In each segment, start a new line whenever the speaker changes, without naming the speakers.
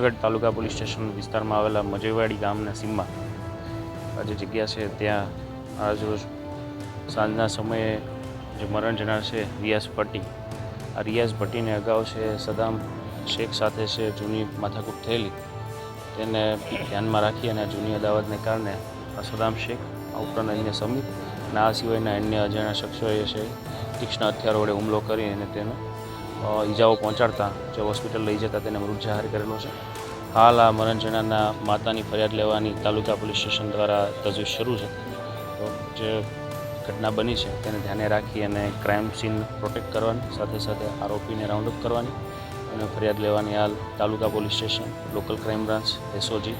જૂનાગઢ તાલુકા police station વિસ્તારમાં આવેલા મજેવાડી ગામના સીમમાં જે જગ્યા છે. ત્યાં આજરોજ સાંજના સમયે જે મરણ જનાર છે, રિયાઝ ભટ્ટી. આ રિયાઝ ભટ્ટીને અગાઉ છે, સદામ શેખ સાથે છે, જૂની માથાકૂટ થયેલી. તેને ધ્યાનમાં રાખી અને જૂની અદાવતને કારણે આ સદામ શેખ આ ઉપરાંત અન્ય સમિત અને આ સિવાયના અન્ય અજાણ્યા શખ્સોએ છે, તીક્ષ્ણ હથિયારો વડે હુમલો કરી અને તેનો ઈજાઓ પહોંચાડતા જે હોસ્પિટલ લઈ જતા તેને મૃત જાહેર કરેલો છે. હાલ આ મરણ માતાની ફરિયાદ લેવાની તાલુકા પોલીસ સ્ટેશન દ્વારા તજવીજ શરૂ છે. તો જે ઘટના બની છે તેને ધ્યાને રાખી અને ક્રાઇમ સીન પ્રોટેક્ટ કરવાની સાથે સાથે આરોપીને રાઉન્ડ અપ કરવાની અને ફરિયાદ લેવાની હાલ તાલુકા police station local crime branch SOG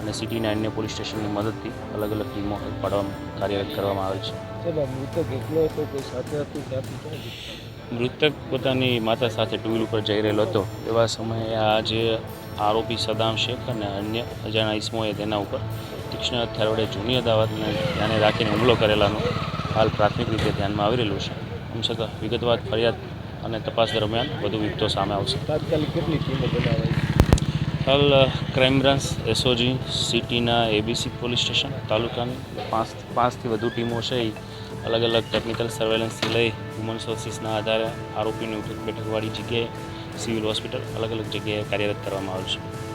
અને સિટીના અન્ય પોલીસ સ્ટેશનની મદદથી અલગ અલગ ટીમો પાડવામાં કાર્યરત કરવામાં આવે છે.
મૃતક એકલો હતો કોઈ સાથે હતું ત્યાંથી ક્યાં ગયું?
મૃતક પોતાની માતા સાથે ટુ વ્હીલ ઉપર જઈ રહેલો હતો. એવા સમયે આ જે આરોપી સદામ શેખ અને અન્ય અજાણા ઇસમોએ તેના ઉપર તીક્ષ્ણ હથિયાર વડે જૂની અદાવતને ધ્યાને રાખીને હુમલો કરેલાનો હાલ પ્રાથમિક રીતે ધ્યાનમાં આવી રહેલું છે. આમ છતાં વિગતવાર ફરિયાદ અને તપાસ દરમિયાન વધુ વિગતો સામે આવશે.
તાત્કાલિક કેટલી ટીમો બનાવાઈ
હાલ ક્રાઇમ બ્રાન્ચ એસઓજી સિટીના એબીસી પોલીસ સ્ટેશન તાલુકાની પાંચ પાંચથી વધુ ટીમો છે. એ અલગ અલગ ટેકનિકલ સર્વેલન્સથી લઈ હ્યુમન સોર્સિસના આધારે આરોપીની બેઠકવાળી જગ્યાએ સિવિલ હોસ્પિટલ અલગ અલગ જગ્યાએ કાર્યરત કરવામાં આવશે